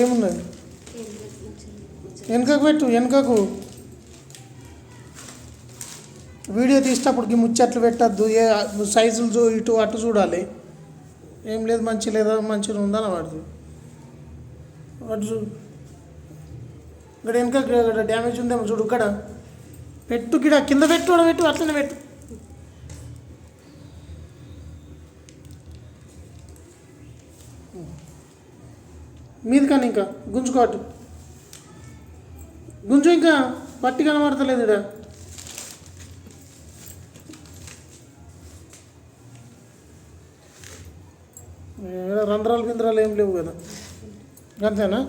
ఏమున్నది? వెనుకకు పెట్టు వెనుకకు. వీడియో తీసేటప్పటికి ముచ్చట్లు పెట్టద్దు ఏ సైజులు చూ ఇటు అటు చూడాలి. ఏం లేదు మంచి లేదా మంచిగా ఉందని వాడు వాడు చూడు ఇక్కడ వెనుక డ్యామేజ్ ఉందేమో చూడు ఇక్కడ. పెట్టు గిడ కింద పెట్టు పెట్టు అట్లనే పెట్టు. మీది కానీ ఇంకా గుంజుకోటు గుంజు ఇంకా పట్టి కనబడతలేదు ఇక్కడ రంధ్రాలు బింద్రాలు ఏం లేవు కదా. అంతేనా?